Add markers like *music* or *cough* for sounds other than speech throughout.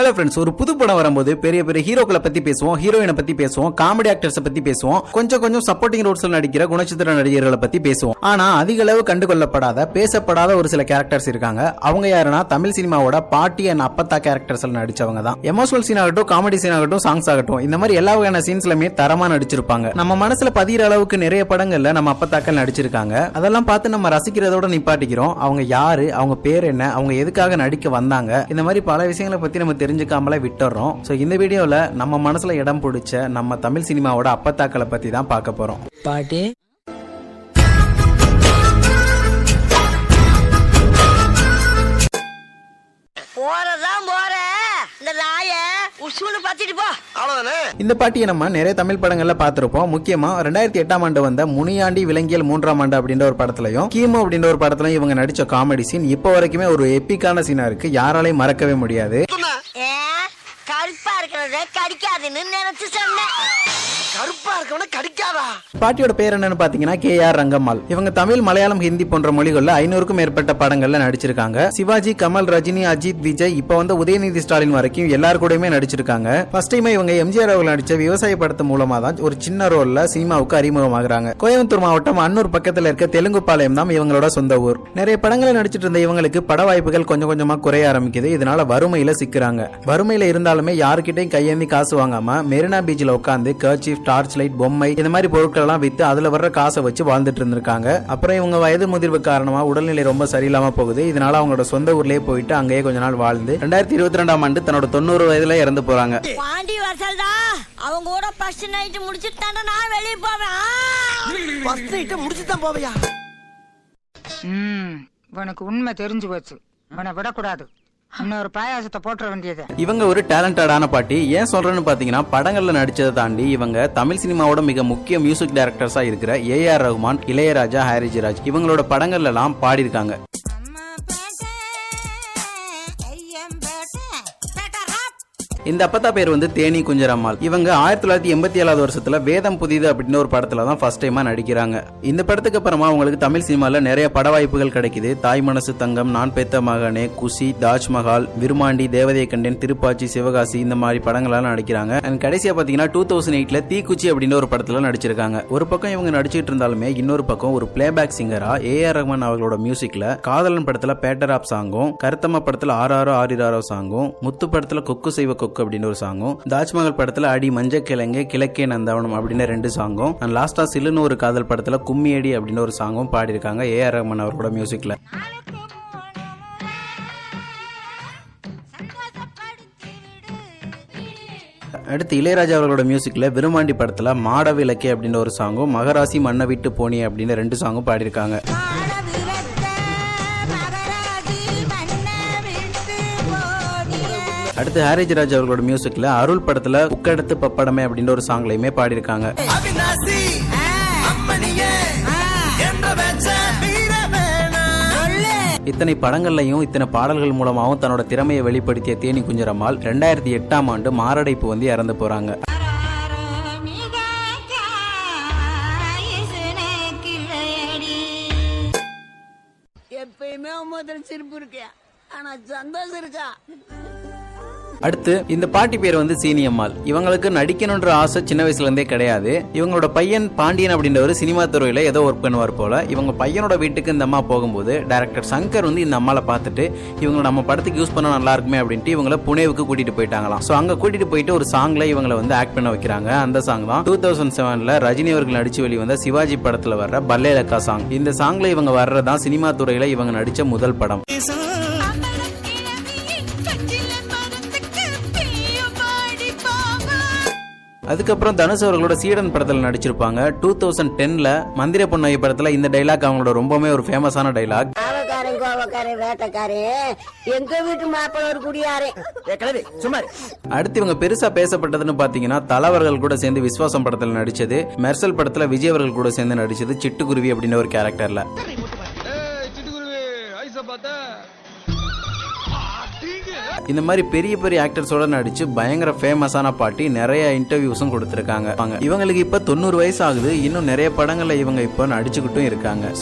Hello friends ஒரு புது படம் வரும்போது பெரிய பெரிய ஹீரோக்களை பத்தி பேசுவோம் ஹீரோயினை பத்தி பேசுவோம் காமெடி ஆக்டர்ஸை பத்தி பேசுவோம் கொஞ்சம் கொஞ்சம் சப்போர்ட்டிங் ரோல்ஸ்ல நடிக்கிற குணச்சித்திர நடிகர்களை பத்தி பேசுவோம். ஆனா அதிக அளவு கண்டுகொள்ளப்படாத பேசப்படாத ஒரு சில கேரக்டர்ஸ் இருக்காங்க. அவங்க யாருன்னா தமிழ் சினிமாவோட பாட்டி அண்ட் அப்பத்தா கேரக்டர்ஸ்ல நடிச்சவங்க தான். எமோஷனல் சீன் ஆகட்டும் காமெடி சீன் ஆகட்டும் சாங்ஸ் ஆகட்டும் இந்த மாதிரி எல்லா வகையான சீன்ஸ்லயுமே தரமா நடிச்சிருப்பாங்க. நம்ம மனசுல பதிகிற அளவுக்கு நிறைய படங்கள்ல நம்ம அப்பத்தாக்கள் நடிச்சிருக்காங்க. அதெல்லாம் பார்த்து நம்ம ரசிக்கிறதோட நிப்பாட்டிக்கிறோம். அவங்க யாரு அவங்க பேர் என்ன அவங்க எதுக்காக நடிக்க வந்தாங்க இந்த மாதிரி பல விஷயங்களை பத்தி நம்ம தெரிஞ்சுக்காமலே விட்டுறோம். ஸோ இந்த வீடியோல நம்ம மனசுல இடம் பிடிச்ச நம்ம தமிழ் சினிமாவோட அப்பத்தாக்களை பத்தி தான் பார்க்க போறோம். பாட்டி. போறதான் நாய இந்த பாட்டியை நம்ம நிறைய தமிழ் படங்கள்ல பார்த்திருப்போம். முக்கியமா ரெண்டாயிரத்தி எட்டாம் ஆண்டு வந்த முனியாண்டி விலங்கியல் மூன்றாம் ஆண்டு அப்படின்ற ஒரு படத்துலயும் கீமோ அப்படின்ற ஒரு படத்துலயும் இவங்க நடிச்ச காமெடி சீன் இப்போ வரைக்குமே ஒரு எப்பிக்கான சீனா இருக்கு. யாராலையும் மறக்கவே முடியாது. ஏ கருப்பா இருக்கிறத கடிக்காதுன்னு நினைச்சு சொன்னேன். கருப்பா இருக்கவன கடிக்காதா? பாட்டியோட பேர் என்னன்னு பாத்தீங்கன்னா கே ஆர் ரங்கம்மாள். இவங்க தமிழ் மலையாளம் ஹிந்தி போன்ற மொழிகள்ல ஐநூறுக்கும் மேற்பட்ட படங்கள்ல நடிச்சிருக்காங்க. சிவாஜி கமல் ரஜினி அஜித் விஜய் இப்ப வந்து உதயநிதி ஸ்டாலின் வரைக்கும் எல்லாரு கூடயுமே நடிச்சிருக்காங்க. ஃபர்ஸ்ட் டைம் இவங்க எம்ஜிஆர் அவர்கள் நடிச்ச விவசாய படத்து மூலமா தான் ஒரு சின்ன ரோல்ல சினிமாவுக்கு அறிமுகமாகறாங்க. கோயம்புத்தூர் மாவட்டம் அன்னூர் பக்கத்துல இருக்க தெலுங்கு பாளையம் தான் இவங்களோட சொந்த ஊர். நிறைய படங்களை நடிச்சிட்டு இருந்த இவங்களுக்கு பட வாய்ப்புகள் கொஞ்சம் கொஞ்சமா குறைய ஆரம்பிக்குது. இதனால வறுமையில சிக்கிறாங்க. வறுமையில இருந்தாலுமே யாருக்கிட்டையும் கையேந்தி காசு வாங்காம மெரினா பீச்ல உட்காந்து கர்ச்சீஃப் டார்ச் லைட் பொம்மை இந்த மாதிரி பொருட்கள் எல்லாம் வித்து அதுல வர்ற காசை வச்சு வாழ்ந்துட்டு இருந்திருக்காங்க. அப்புறம் இவங்க வயது முதிர்வு காரணமா உடல்நிலை ரொம்ப சரியில்லாம போகுது. இதனால அவங்களோட சொந்த ஊர்லயே போயிட்டு அங்கேயே கொஞ்ச நாள் வாழ்ந்து ரெண்டாயிரத்தி இருபத்தி ரெண்டாம் ஆண்டு தன்னோட தொண்ணூறு வயதுல இறந்து போறாங்க. பாண்டி வசல்தா அவங்க கூட ஃபர்ஸ்ட் நைட் முடிச்சிட்டு தானே நான் வெளியே போவேன்! ஃபர்ஸ்ட் நைட்ட முடிச்சு தான் போவையா? ம் உனக்கு உண்மை தெரிஞ்சு போச்சு. உன்னை விடக்கூடாது. இன்னொரு பாயாசத்தை போட்டுற வேண்டியது. இவங்க ஒரு டேலண்டடான பாட்டி. ஏன் சொல்றேன்னு பாத்தீங்கன்னா படங்கள்ல நடிச்சதை தாண்டி இவங்க தமிழ் சினிமாவோட மிக முக்கிய மியூசிக் டைரக்டர்ஸா இருக்கிற ஏ ஆர் ரகுமான் இளையராஜா ஹாரிஜி ராஜ் இவங்களோட படங்கள்ல எல்லாம் பாடியிருக்காங்க. இந்த அப்பத்தா பேர் வந்து தேனி குஞ்சரம்மாள் இவங்க ஆயிரத்தி தொள்ளாயிரத்தி எண்பத்தி ஏழாவது வருஷத்துல வேதம் புதிது அப்படின்னு ஒரு படத்துல தான் ஃபர்ஸ்ட் டைமா நடிக்கிறாங்க இந்த படத்துக்கு அப்புறமா அவங்களுக்கு தமிழ் சினிமால நிறைய பட வாய்ப்புகள் கிடைக்குது தாய் மனசு தங்கம் நான் பெத்த மகனே குஷி தாஜ்மஹால் விருமாண்டி தேவதையை கண்டேன் திருப்பாச்சி சிவகாசி இந்த மாதிரி படங்கள்லாம் நடிக்கிறாங்க அண்ட் கடைசியா பாத்தீங்கன்னா டூ தௌசண்ட் எயிட்ல தீக்குச்சி அப்படின்னு ஒரு படத்துல நடிச்சிருக்காங்க ஒரு பக்கம் இவங்க நடிச்சிட்டு இருந்தாலுமே இன்னொரு பக்கம் ஒரு பிளேபேக் சிங்கரா ஏ ஆர் ரஹ்மான் அவர்களோட மியூசிக்ல காதலன் படத்துல பேட்டர் ஆப் சாங்கும் கருத்தம்மா படத்துல ஆறாரோ ஆரிராரோ சாங்கும் முத்து படத்துல கொக்கு செய்வ கொக்கு அப்படின்னு ஒரு சாங்கும். தாஜ்மஹால் படத்துல அடி மஞ்ச கிழங்கு கிழக்கே நந்தவனம் அப்படின்னு ரெண்டு சாங்கும். அண்ட் லாஸ்டா சில்லுன்னு ஒரு காதல் படத்துல கும்மி அடி அப்படின்னு ஒரு சாங்கும் பாடியிருக்காங்க ஏ ஆர் ரஹ்மான் அவரோட மியூசிக்ல அடுத்து இளையராஜா அவர்களோட மியூசிக்ல விருமாண்டி படத்துல மாட விளக்கே அப்படின்ற ஒரு சாங்கும் மகராசி மண்ணை விட்டு போனி அப்படின்னு ரெண்டு சாங்கும் பாடியிருக்காங்க. அடுத்து ஹாரிஜ் ராஜ் அவர்களோட மியூசிக்ல அருள் படத்துல உக்கடத்து பப்படமே அப்படின்ற ஒரு சாங்லையுமே பாடியிருக்காங்க. இத்தனை படங்கள்லையும் இத்தனை பாடல்கள் மூலமாகவும் தன்னோட திறமையை வெளிப்படுத்திய தேனி குஞ்சரம்மாள் ரெண்டாயிரத்தி எட்டாம் ஆண்டு மாரடைப்பு வந்து இறந்து போறாங்க. எப்பயுமே முதல் சிரிப்பு இருக்கு ஆனா சந்தோஷம் இருக்கா? அடுத்து இந்த பாட்டி பேர் வந்து சீனியம்மாள். இவங்களுக்கு நடிக்கணுன்ற ஆசை சின்ன வயசுல இருந்தே கிடையாது. இவங்களோட பையன் பாண்டியன் அப்படின்றவர் சினிமா துறையில ஏதோ ஒர்க் பண்ணுவார் போல. இவங்க பையனோட வீட்டுக்கு இந்த அம்மா போகும்போது டைரக்டர் சங்கர் வந்து இந்த அம்மாவை பார்த்துட்டு இவங்க நம்ம படத்துக்கு யூஸ் பண்ண நல்லா இருக்குமே அப்படின்ட்டு இவங்கள புனேவுக்கு கூட்டிட்டு போயிட்டாங்களாம். ஸோ அங்க கூட்டிட்டு போயிட்டு ஒரு சாங்ல இவங்களை வந்து ஆக்ட் பண்ண வைக்கிறாங்க. அந்த சாங் தான் டூ தௌசண்ட் செவன்ல ரஜினி அவர்கள் நடிச்சு வெளிவந்த சிவாஜி படத்துல வர்ற பல்லேலக்கா சாங் இந்த சாங்ல இவங்க வர்றதான் சினிமா துறையில இவங்க நடிச்ச முதல் படம். அதுக்கப்புறம் தனுஷ் அவர்களோட சீடன் படத்துல நடிச்சிருப்பாங்க. டூ தௌசண்ட் டென்ல மந்திர பொன்னைய படத்துல இந்த டைலாக் அவங்களோட ரொம்பவே ஒரு ஃபேமஸான டைலாக். அடுத்து இவங்க பெருசா பேசப்பட்டதுன்னு பாத்தீங்கன்னா தலைவர்கள் கூட சேர்ந்து விஸ்வாசம் படத்துல நடிச்சது மெர்சல் படத்துல விஜய் அவர்கள் கூட சேர்ந்து நடிச்சது சிட்டுக்குருவி அப்படின்னு ஒரு கேரக்டர்ல இந்த மாதிரி பெரிய பெரிய ஆக்டர்ஸோட நடிச்சு பயங்கர ஃபேமஸான பாட்டி நிறைய இன்டர்வியூஸும் கொடுத்திருக்காங்க. வாங்க. இவங்களுக்கு இப்ப தொண்ணூறு வயசு ஆகுது. இன்னும் நிறைய படங்கள்ல இவங்க இப்ப நடிச்சுக்கிட்டும் இருக்காங்க.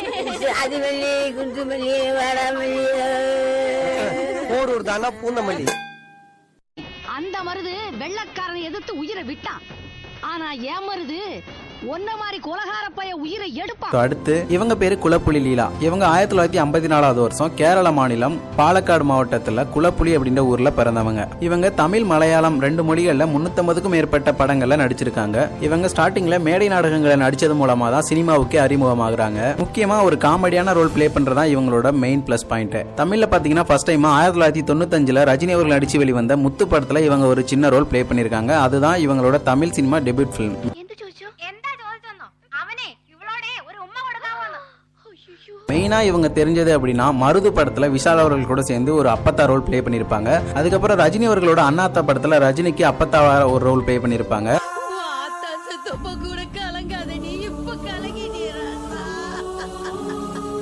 அந்த மருது வெள்ளக்காரனை எதிர்த்து உயிரை விட்டான். ஆனா என் மருது ஒன்ன மாதிரி கொலகார பைய உயிரை எடுப்பான் அடுத்து இவங்க பேரு குலப்புலி லீலா. இவங்க ஆயிரத்தி தொள்ளாயிரத்தி ஐம்பத்தி நாலாவது வருஷம் கேரள மாநிலம் பாலக்காடு மாவட்டத்துல குலப்புலி அப்படின்ற ஊர்ல பிறந்தவங்க. இவங்க தமிழ் மலையாளம் ரெண்டு மொழிகள்ல முன்னூத்தம்பதுக்கும் மேற்பட்ட படங்கள்ல நடிச்சிருக்காங்க. இவங்க ஸ்டார்டிங்ல மேடை நாடகங்களை நடிச்சது மூலமா தான் சினிமாவுக்கே அறிமுகமாகறாங்க. முக்கியமா ஒரு காமெடியான ரோல் பிளே பண்றதா இவங்களோட மெயின் பிளஸ் பாயிண்ட் தமிழ்ல பாத்தீங்கன்னா ஃபர்ஸ்ட் டைம் ஆயிரத்தி தொள்ளாயிரத்தி தொண்ணூத்தஞ்சுல ரஜினி அவர்கள் நடிச்சு வெளிவந்த முத்து படத்துல இவங்க ஒரு சின்ன ரோல் ப்ளே பண்ணிருக்காங்க. அதுதான் இவங்களோட தமிழ் சினிமா டெபியூட் பிலிம் மெயினாக இவங்க தெரிஞ்சது அப்படின்னா மருது படத்தில் விஷால் அவர்கள் கூட சேர்ந்து ஒரு அப்பத்தா ரோல் ப்ளே பண்ணியிருப்பாங்க அதுக்கப்புறம் ரஜினி அவர்களோட அண்ணாத்தா படத்தில் ரஜினிக்கு அப்பத்தா ஒரு ரோல் ப்ளே பண்ணியிருப்பாங்க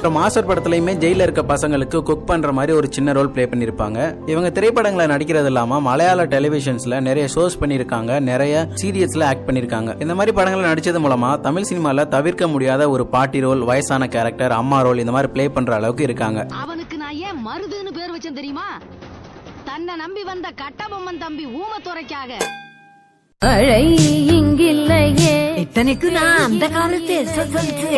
அப்புறம் மாஸ்டர் படத்துலயுமே ஜெயில இருக்க பசங்களுக்கு குக் பண்ற மாதிரி ஒரு சின்ன ரோல் ப்ளே பண்ணிருப்பாங்க. இவங்க திரைப்படங்களை நடிக்கிறது இல்லாம மலையாள டெலிவிஷன்ஸ்ல நிறைய ஷோஸ் பண்ணிருக்காங்க. நிறைய சீரியல்ஸ்ல ஆக்ட் பண்ணிருக்காங்க. இந்த மாதிரி படங்களை நடிச்சது மூலமா தமிழ் சினிமால தவிர்க்க முடியாத ஒரு பாட்டி ரோல் வயசான கேரக்டர் அம்மா ரோல் இந்த மாதிரி ப்ளே பண்ற அளவுக்கு இருக்காங்க. அவனுக்கு நான் ஏன் மருதுன்னு பேர் வச்சேன் தெரியுமா? தன்னை நம்பி வந்த கட்டபொம்மன் தம்பி ஊமத்துறைக்காக இங்கில்லையே. இத்தனைக்கு நான் அந்த காலத்து எஸ்எஸ்எல்சி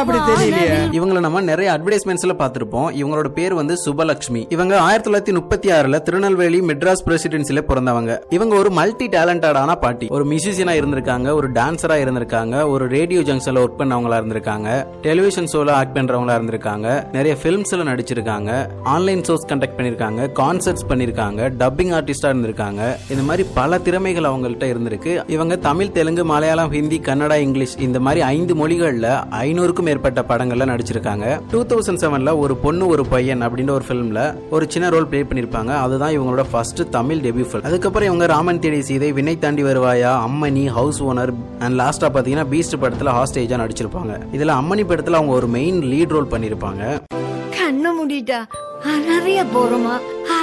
அப்படி தெரியலையே. இவங்களை நம்ம நிறைய அட்வர்டைஸ்மெண்ட்ஸ்ல பார்த்திருப்போம். இவங்களோட பேர் வந்து சுபலட்சுமி இவங்க ஆயிரத்தி தொள்ளாயிரத்தி முப்பத்தி ஆறுல திருநெல்வேலி மெட்ராஸ் பிரசிடென்சில பிறந்தவங்க. இவங்க ஒரு மல்டி டேலண்டடான பாட்டி. ஒரு மியூசிஷியனா இருந்திருக்காங்க ஒரு டான்சரா இருந்திருக்காங்க ஒரு ரேடியோ ஜங்ஷன்ல ஒர்க் பண்ணவங்களா இருந்திருக்காங்க டெலிவிஷன் ஷோல ஆக்ட் பண்றவங்களா இருந்திருக்காங்க நிறைய பிலிம்ஸ்ல நடிச்சிருக்காங்க ஆன்லைன் ஷோஸ் கண்டக்ட் பண்ணிருக்காங்க கான்சர்ட்ஸ் பண்ணிருக்காங்க டப்பிங் ஆர்டிஸ்டா இருந்திருக்காங்க. இந்த மாதிரி பல திறமைகள் அவங்கள்ட்ட வந்திருக்கு இவங்க தமிழ் தெலுங்கு மலையாளம் ஹிந்தி கன்னடா இங்கிலீஷ் இந்த மாதிரி ஐந்து மொழிகளில் ஐநூறுக்கும் மேற்பட்ட படங்கள்ல நடிச்சிருக்காங்க. டூ தௌசண்ட் செவன்ல ஒரு பொண்ணு ஒரு பையன் அப்படின்ற ஒரு ஃபிலிம்ல ஒரு சின்ன ரோல் ப்ளே பண்ணிருப்பாங்க. அதுதான் இவங்களோட ஃபர்ஸ்ட் தமிழ் டெபியூ ஃபிலிம் அதுக்கப்புறம் இவங்க ராமன் தேடி சீதை வினை தாண்டி வருவாயா அம்மணி ஹவுஸ் ஓனர் அண்ட் லாஸ்டா பாத்தீங்கன்னா பீஸ்ட் படத்துல ஹாஸ்டேஜா நடிச்சிருப்பாங்க. இதுல அம்மணி படத்துல அவங்க ஒரு மெயின் லீட் ரோல் பண்ணிருப்பாங்க. கண்ண முடிட்டா நிறைய போறோமா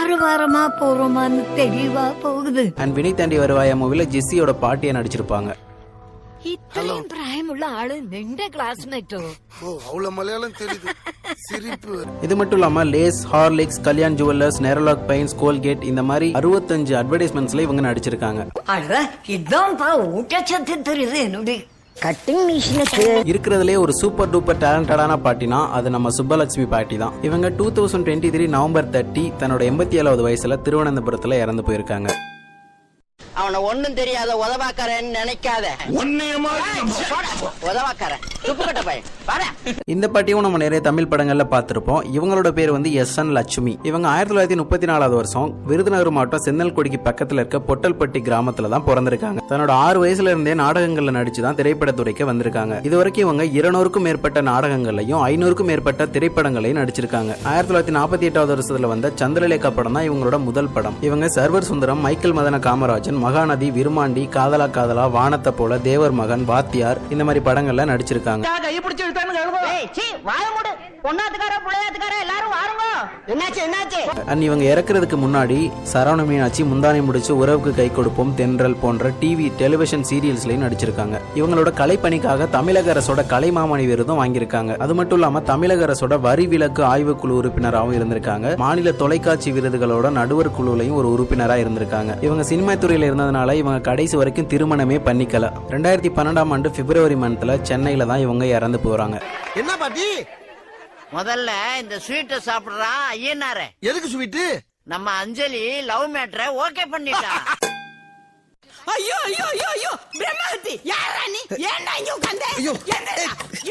ஆரவாரமா போறோமான்னு தெளிவா போகுது. அண்ட் வினை தாண்டி வருவாயா மூவில ஜெஸ்ஸியோட பாட்டியை நடிச்சிருப்பாங்க. இத்தனையும் பிராயமுள்ள ஆளு நின்ற கிளாஸ்மேட்டோ ஓ? அவ்வளவு மலையாளம் தெரியுது. சிரிப்பு. இது மட்டும் இல்லாம Lay's Horlicks Kalyan jewellers Nerolac pines Colgate இந்த மாதிரி அறுபத்தஞ்சு அட்வர்டைஸ்மெண்ட்ஸ்ல இவங்க நடிச்சிருக்காங்க. இதான் இதான்ப்பா ஊட்டச்சத்து தெரியுது என்னுடைய கட்டிங் மிஷினுக்கு இருக்கிறதுலே ஒரு சூப்பர் டூப்பர் டேலண்டடான பாட்டினா அது நம்ம சுப்பலட்சுமி பாட்டி தான். இவங்க two thousand twenty three November thirty தன்னோட எண்பத்தி ஏழாவது வயசுல திருவனந்தபுரத்துல இறந்து போயிருக்காங்க. அவனை ஒண்ணும் தெரியாத உதவாக்காரன்னு நினைக்காத. உதவாக்காரன். துப்புக்கட்ட பையன். வாடா. இந்த பாட்டியும் நம்ம நிறைய தமிழ் படங்கள்ல பார்த்திருப்போம். இவங்களோட பேர் வந்து எஸ் என் லட்சுமி. இவங்க ஆயிரத்தி தொள்ளாயிரத்தி முப்பத்தி நாலாவது வருஷம் விருதுநகர் மாவட்டம் சென்னல்குடிக்கு பக்கத்துல இருக்க பொட்டல்பட்டி கிராமத்துல தான் பிறந்திருக்காங்க. தன்னோட ஆறு வயசுல இருந்தே நாடகங்கள்ல நடிச்சு தான் திரைப்படத்துறைக்கு வந்திருக்காங்க. இதுவரைக்கும் இவங்க இருநூறுக்கும் மேற்பட்ட நாடகங்களையும் ஐநூறுக்கும் மேற்பட்ட திரைப்படங்களையும் நடிச்சிருக்காங்க. ஆயிரத்தி தொள்ளாயிரத்தி நாற்பத்தி எட்டாவது வருஷத்துல வந்த சந்திரலேகா படம் தான் இவங்களோட முதல் படம். இவங்க சர்வர் சுந்தரம் மைக்கேல் மதன காமராஜன் மகாநதி விருமாண்டி காதலா காதலா வானத்தை போல தேவர் மகன் வாத்தியார் இந்த மாதிரி படங்கள்ல நடிச்சிருக்காங்க. இவங்க இறக்குறதுக்கு முன்னாடி சரவண மீனாட்சி முந்தானை முடிச்சு உறவுக்கு கை கொடுப்போம் தென்றல் போன்ற டிவி டெலிவிஷன் சீரியல்ஸ்லயும் நடிச்சிருக்காங்க. இவங்களோட கலைப்பணிக்காக தமிழக அரசோட கலைமாமணி விருதும் வாங்கியிருக்காங்க. அது மட்டும் இல்லாம தமிழக அரசோட வரி விலக்கு ஆய்வுக்குழு உறுப்பினராகவும் இருந்திருக்காங்க. மாநில தொலைக்காட்சி விருதுகளோட நடுவர் குழுலையும் ஒரு உறுப்பினரா இருந்திருக்காங்க. இவங்க சினிமா துறையில இருந்ததுனால இவங்க கடைசி வரைக்கும் திருமணமே பண்ணிக்கல. ரெண்டாயிரத்தி பன்னெண்டாம் ஆண்டு பிப்ரவரி மந்த்ல சென்னையில தான் இவங்க இறந்து போறாங்க. என்ன பாட்டி? முதல்ல இந்த ஸ்வீட்டை சாப்பிடுறான் ஐயனாரே. எதுக்கு ஸ்வீட்டு நம்ம அஞ்சலி லவ் மேட்ரை ஓகே பண்ணிட்டா. ஐயோ ஐயோ ஐயோ ஐயோ பிரம்மஹத்தி யாரா நீ? ஏன்டா இங்க உட்கார்ந்த? ஐயோ *laughs*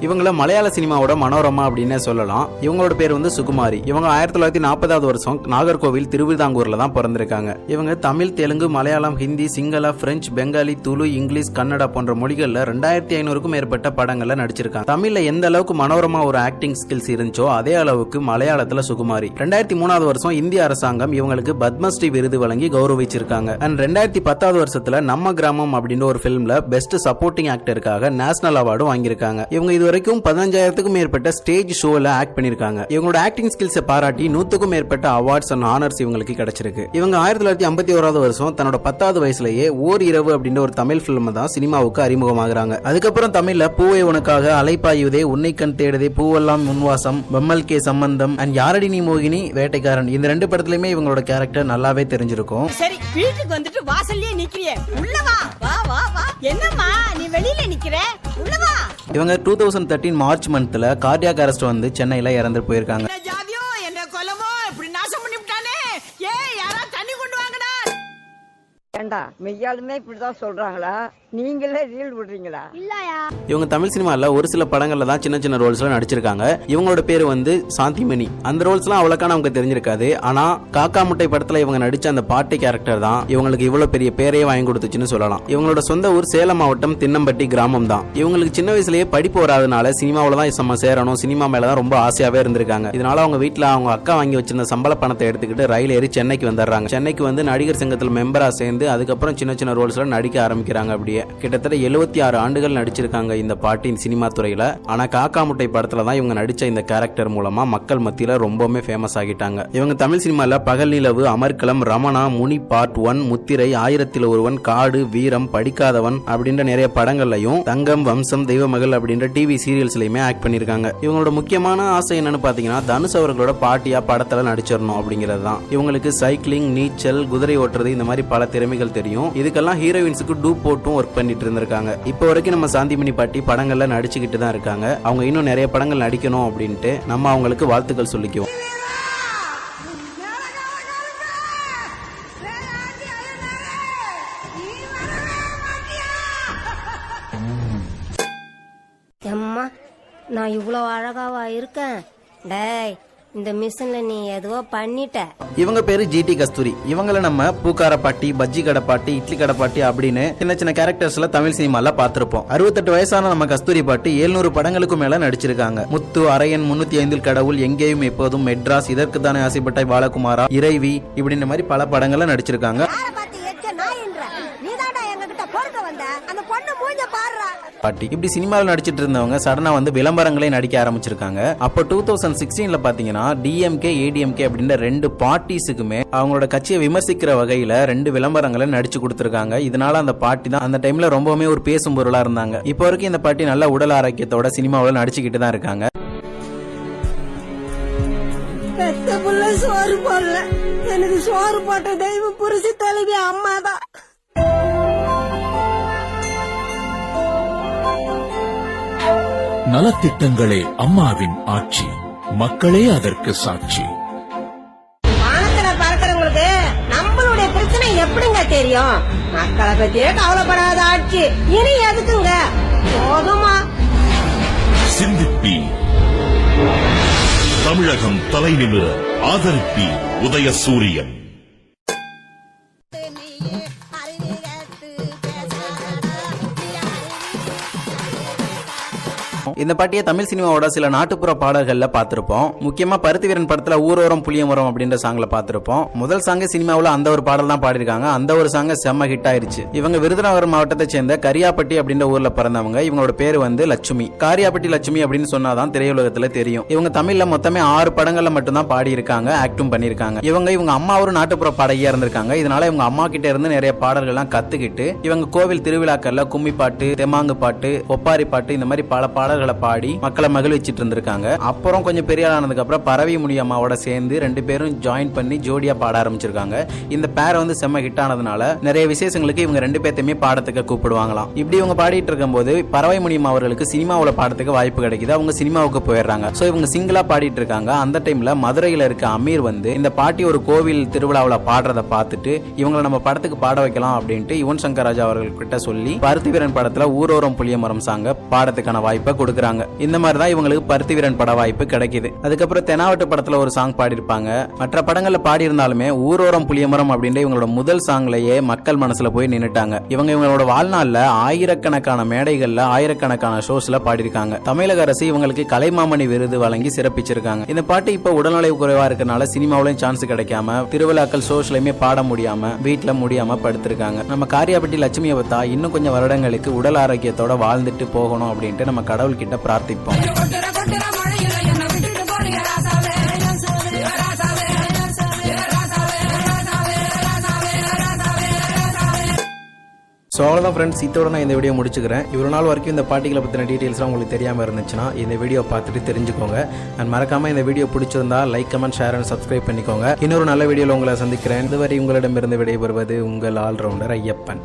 இவங்கள மலையாள சினிமாவோட மனோரமா அப்படின்னே சொல்லலாம். இவங்களோட பேர் வந்து சுகுமாரி. இவங்க ஆயிரத்தி தொள்ளாயிரத்தி நாற்பதாவது வருஷம் நாகர்கோவில் திருவிதாங்கூர்ல தான் பிறந்திருக்காங்க. இவங்க தமிழ் தெலுங்கு மலையாளம் ஹிந்தி சிங்கள பிரெஞ்சு பெங்காலி துளு இங்கிலீஷ் கன்னடா போன்ற மொழிகள்ல ரெண்டாயிரத்தி ஐநூறுக்கும் மேற்பட்ட படங்கள்ல நடிச்சிருக்காங்க. தமிழ்ல எந்த அளவுக்கு மனோரமா ஒரு ஆக்டிங் ஸ்கில்ஸ் இருந்துச்சோ அதே அளவுக்கு மலையாளத்துல சுகுமாரி. ரெண்டாயிரத்தி மூணாவது வருஷம் இந்திய அரசாங்கம் இவங்களுக்கு பத்மஸ்ரீ விருது வழங்கி கௌரவிச்சிருக்காங்க. அண்ட் ரெண்டாயிரத்தி பத்தாவது வருஷத்துல நம்ம கிராமம் அப்படின்ற ஒரு பிலிம்ல பெஸ்ட் சப்போர்ட்டிங் ஆக்டருக்காக நேஷனல் அவார்டும் வாங்கியிருக்காங்க. இவங்க இது வரைக்கும் பதினஞ்சாயிரத்துக்கும் மேற்பட்ட ஸ்டேஜ் ஷோல ஆக்ட் பண்ணிருக்காங்க இவங்களோட ஆக்டிங் ஸ்கில்ஸை பாராட்டி நூத்துக்கும் மேற்பட்ட அவார்ட்ஸ் அண்ட் ஆனர்ஸ் இவங்களுக்கு கிடைச்சிருக்கு. இவங்க ஆயிரத்தி தொள்ளாயிரத்தி ஐம்பத்தி ஓராவது வருஷம் தன்னோட பத்தாவது வயசுலயே ஓர் இரவு அப்படின்ற ஒரு தமிழ் பிலிம் தான் சினிமாவுக்கு அறிமுகமாகறாங்க. அதுக்கப்புறம் தமிழ்ல பூவை உனக்காக அலைப்பாயுதே உன்னை கண் தேடுதே பூவெல்லாம் முன்வாசம் பம்மல் கே சம்பந்தம் அண்ட் யாரடி நீ மோகினி வேட்டைக்காரன். இந்த ரெண்டு படத்துலயுமே இவங்களோட கேரக்டர் நல்லாவே தெரிஞ்சிருக்கும். சரி வீட்டுக்கு வந்துட்டு வாசல்லயே நிக்கிறியே. உள்ள வா வா வா. என்னம்மா நீ வெளியில நிக்கிற? உள்ள இவங்க டூ தௌசண்ட் தேர்ட்டின் மார்ச் மந்த்ல கார்டியாக் அரெஸ்ட் வந்து சென்னையில இறந்து போயிருக்காங்க. ஏண்டா மெய்யாலுமே இப்படிதான் சொல்றாங்களா? நீங்களே ரீல் விடுறீங்களா? இல்லையா? இவங்க தமிழ் சினிமால ஒரு சில படங்கள்ல தான் சின்ன சின்ன ரோல்ஸ்ல நடிச்சிருக்காங்க. இவங்களோட பேர் வந்து சாந்திமணி. அந்த ரோல்ஸ்லாம் அவ்வளோக்கா நமக்கு தெரிஞ்சிருக்காது. ஆனா காக்கா முட்டை படத்துல இவங்க நடிச்ச அந்த பாட்டி கேரக்டர் தான் இவங்களுக்கு இவ்வளவு பெரிய பேரையே வாங்கி கொடுத்துச்சுன்னு சொல்லலாம். இவங்களோட சொந்த ஊர் சேலம் மாவட்டம் தின்னம்பட்டி கிராமம் தான். இவங்களுக்கு சின்ன வயசுலயே படிப்பு வராதனால சினிமாவில தான் செம்ம சேரணும். சினிமா மேல தான் ரொம்ப ஆசையாவே இருந்திருக்காங்க. இதனால அவங்க வீட்ல அவங்க அக்கா வாங்கி வச்சிருந்த சம்பள பணத்தை எடுத்துக்கிட்டு ரயில் ஏறி சென்னைக்கு வந்துடுறாங்க. சென்னைக்கு வந்து நடிகர் சங்கத்தில் மெம்பரா சேர்ந்து அதுக்கப்புறம் சின்ன சின்ன ரோல்ஸ்ல நடிக்க ஆரம்பிக்கிறாங்க. அப்படியே கிட்டத்தட்ட எழுபத்தி ஆறு ஆண்டுகள் நடிச்சிருக்காங்க இந்த பாட்டின் சினிமா துறையில. ஆனா காக்கா முட்டை படத்துல தான் இவங்க நடிச்ச இந்த கேரக்டர் மூலமா மக்கள் மத்தியில ரொம்பவுமே ஃபேமஸ் ஆகிட்டாங்க. இவங்க தமிழ் சினிமால பகல் நிலவு அமர்க்கலம் ரமணா முனி பார்ட் ஒன் முத்திரை ஆயிரத்தில் ஒருவன் காடு வீரம் படிக்காதவன் அப்படின்ற நிறைய படங்கள்லையும் தங்கம் வம்சம் தெய்வமகள் அப்படின்ற டிவி சீரியல்ஸ்லயுமே ஆக்ட் பண்ணிருக்காங்க. இவங்களோட முக்கியமான ஆசை என்னன்னு பாத்தீங்கன்னா தனுஷ் அவர்களோட பாட்டியா படத்துல நடிச்சிடணும் அப்படிங்கிறது தான் இவங்களுக்கு சைக்கிளிங் நீச்சல் குதிரை ஓட்டுறது இந்த மாதிரி பல திறமை திறமைகள் தெரியும். இதுக்கெல்லாம் ஹீரோயின்ஸுக்கு டூப் போட்டும் ஒர்க் பண்ணிட்டு இருந்திருக்காங்க. இப்போ வரைக்கும் நம்ம சாந்திமணி பாட்டி படங்கள்ல நடிச்சுக்கிட்டு தான் இருக்காங்க. அவங்க இன்னும் நிறைய படங்கள் நடிக்கணும் அப்படின்ட்டு நம்ம அவங்களுக்கு வாழ்த்துக்கள் சொல்லிக்குவோம். நான் இவ்வளோ அழகாவா இருக்கேன். டேய் இந்த மிஷின்ல நீ எதுவோ பண்ணிட்ட. இவங்க பேரு ஜிடி கஸ்தூரி. இவங்கள நம்ம பூக்கார பாட்டி பஜ்ஜி கடை பாட்டி இட்லி கடை பாட்டி அப்படின்னு சின்ன சின்ன கேரக்டர்ஸ்ல தமிழ் சினிமால பாத்திருப்போம் அறுபத்தெட்டு வயசான நம்ம கஸ்தூரி பாட்டி 700 படங்களுக்கும் மேல நடிச்சிருக்காங்க. முத்து அரையன் முன்னூத்தி ஐந்தில் கடவுள் எங்கேயும் எப்போதும் மெட்ராஸ் இதற்கு தானே ஆசைப்பட்டாய் பாலகுமாரா இறைவி இப்படின்ற மாதிரி பல படங்கள்ல நடிச்சிருக்காங்க யார பார்த்து எச்ச நான் என்ற நீதாடா எங்க கிட்ட பொறுக்க வந்த அந்த பொண்ணு மூஞ்ச பாடுறா பாட்டி. இப்படி சினிமாவில் நடிச்சிட்டு இருந்தவங்க சடனா வந்து விளம்பரங்களே நடிக்க ஆரம்பிச்சிருக்காங்க. அப்போ டூ தௌசண்ட் சிக்ஸ்டீனில் பார்த்தீங்கன்னா டிஎம்கே ஏடிஎம்கே அப்படின்ற ரெண்டு பார்ட்டிஸுக்குமே அவங்களோட கட்சியை விமர்சிக்கிற வகையில் ரெண்டு விளம்பரங்களை நடிச்சு கொடுத்துருக்காங்க. இதனால அந்த பாட்டி தான் அந்த டைமில் ரொம்பவுமே ஒரு பேசும் பொருளாக இருந்தாங்க. இப்போ வரைக்கும் இந்த பாட்டி நல்ல உடல் ஆரோக்கியத்தோட சினிமாவில் நடிச்சுக்கிட்டு தான் இருக்காங்க. பெத்த புள்ள சோறு போடல. எனக்கு சோறு போட்ட தெய்வம் புரிசி தலைவி அம்மா தான் நலத்திட்டங்களே அம்மாவின் ஆட்சி. மக்களே அதற்கு சாட்சி. வானத்துல பறக்கிறவங்களுக்கு நம்மளுடைய பிரச்சனை எப்படிங்க தெரியும்? மக்களை பத்தியே கவலைப்படாத ஆட்சி. இனி எதுக்குங்க? போதுமா? சிந்திப்பி. தமிழகம் தலைநிமிர ஆதரிப்பி உதயசூரியன். இந்த பாட்டியை தமிழ் சினிமாவோட சில நாட்டுப்புற பாடல்கள்ல பார்த்திருப்போம். முக்கியமா பருத்தி வீரன் படத்துல ஊரோரம் புளியமரம் அப்படின்ற சாங்ல பார்த்திருப்போம். முதல் சாங்க சினிமாவில் அந்த ஒரு பாடல் தான் பாடிருக்காங்க அந்த ஒரு சாங் செம்ம ஹிட் ஆயிருச்சு. இவங்க விருதுநகர் மாவட்டத்தை சேர்ந்த கரியாப்பட்டி அப்படின்ற ஊர்ல பிறந்தவங்க. இவங்களோட பேரு வந்து லட்சுமி. காரியாப்பட்டி லட்சுமி அப்படின்னு சொன்னாதான் திரையுலகத்துல தெரியும். இவங்க தமிழ்ல மொத்தமே ஆறு படங்கள்ல மட்டும்தான் பாடி இருக்காங்க ஆக்டும் பண்ணிருக்காங்க இவங்க இவங்க அம்மா ஒரு நாட்டுப்புற பாடகியா இருந்திருக்காங்க. இதனால இவங்க அம்மா கிட்ட இருந்து நிறைய பாடல்கள்லாம் கத்துக்கிட்டு இவங்க கோவில் திருவிழாக்கள்ல கும்மி பாட்டு தெமாங்கு பாட்டு ஒப்பாரி பாட்டு இந்த மாதிரி பல பாடல்கள் பாடி மக்களை மகிழ்விச்சிட்டு இருந்திருக்காங்க. அப்புறம் கொஞ்சம் பெரிய ஆனதுக்கு அப்புறம் பரவி முடி அம்மாவோட சேர்ந்து ரெண்டு பேரும் ஜாயின் பண்ணி ஜோடியா பாட ஆரம்பிச்சிருக்காங்க. இந்த பேர் வந்து செம்ம ஹிட் ஆனதுனால நிறைய விசேஷங்களுக்கு இவங்க ரெண்டு பேர்த்தையுமே பாடத்துக்கு கூப்பிடுவாங்களாம். இப்படி இவங்க பாடிட்டு இருக்கும்போது பறவை முனியம் அவர்களுக்கு சினிமாவில் பாடத்துக்கு வாய்ப்பு கிடைக்குது. அவங்க சினிமாவுக்கு போயிடுறாங்க. சோ இவங்க சிங்கிளா பாடிட்டு இருக்காங்க. அந்த டைம்ல மதுரையில இருக்க அமீர் வந்து இந்த பாட்டி ஒரு கோவில் திருவிழாவுல பாடுறத பார்த்துட்டு இவங்களை நம்ம படத்துக்கு பாட வைக்கலாம் அப்படின்ட்டு யுவன் சங்கர் ராஜா அவர்கள் கிட்ட சொல்லி பருத்தி வீரன் படத்துல ஊரோரம் புளிய மரம் சாங்க பாடத்துக்கான வாய்ப்பை கொடுக்க கொடுக்குறாங்க. இந்த மாதிரி தான் இவங்களுக்கு பருத்தி வீரன் பட வாய்ப்பு கிடைக்குது. அதுக்கப்புறம் தெனாவட்டு படத்துல ஒரு சாங் பாடியிருப்பாங்க. மற்ற படங்கள்ல பாடியிருந்தாலுமே ஊரோரம் புளியமரம் அப்படின்ற இவங்களோட முதல் சாங்லயே மக்கள் மனசுல போய் நின்னுட்டாங்க. இவங்க இவங்களோட வாழ்நாள்ல ஆயிரக்கணக்கான மேடைகள்ல ஆயிரக்கணக்கான ஷோஸ்ல பாடியிருக்காங்க. தமிழக அரசு இவங்களுக்கு கலைமாமணி விருது வழங்கி சிறப்பிச்சிருக்காங்க. இந்த பாட்டு இப்ப உடல்நிலை குறைவா இருக்கனால சினிமாவிலும் சான்ஸ் கிடைக்காம திருவிழாக்கள் ஷோஸ்லயுமே பாட முடியாம வீட்டுல முடியாம படுத்திருக்காங்க. நம்ம காரியாபட்டி லட்சுமியை பார்த்தா இன்னும் கொஞ்சம் வருடங்களுக்கு உடல் ஆரோக்கியத்தோட வாழ்ந்துட்டு போகணும் அப்படின்ட்டு நம்ம கடவுள்கிட்ட கிட்ட பிரார்த்திப்போம். ஸோ அவ்வளோதான் ஃப்ரெண்ட்ஸ் இதோட நான் இந்த வீடியோ முடிச்சுக்கிறேன். இவ்வளோ நாள் வரைக்கும் இந்த பாட்டிகளை பற்றின டீட்டெயில்ஸ்லாம் உங்களுக்கு தெரியாமல் இருந்துச்சுன்னா இந்த வீடியோ பார்த்துட்டு தெரிஞ்சுக்கோங்க. அண்ட் மறக்காமல் இந்த வீடியோ பிடிச்சிருந்தா like comment share and subscribe பண்ணிக்கோங்க. இன்னொரு நல்ல வீடியோவில் உங்களை சந்திக்கிறேன். இதுவரை உங்களிடமிருந்து விடைபெறுவது உங்கள் ஆல்ரவுண்டர் ஐயப்பன்.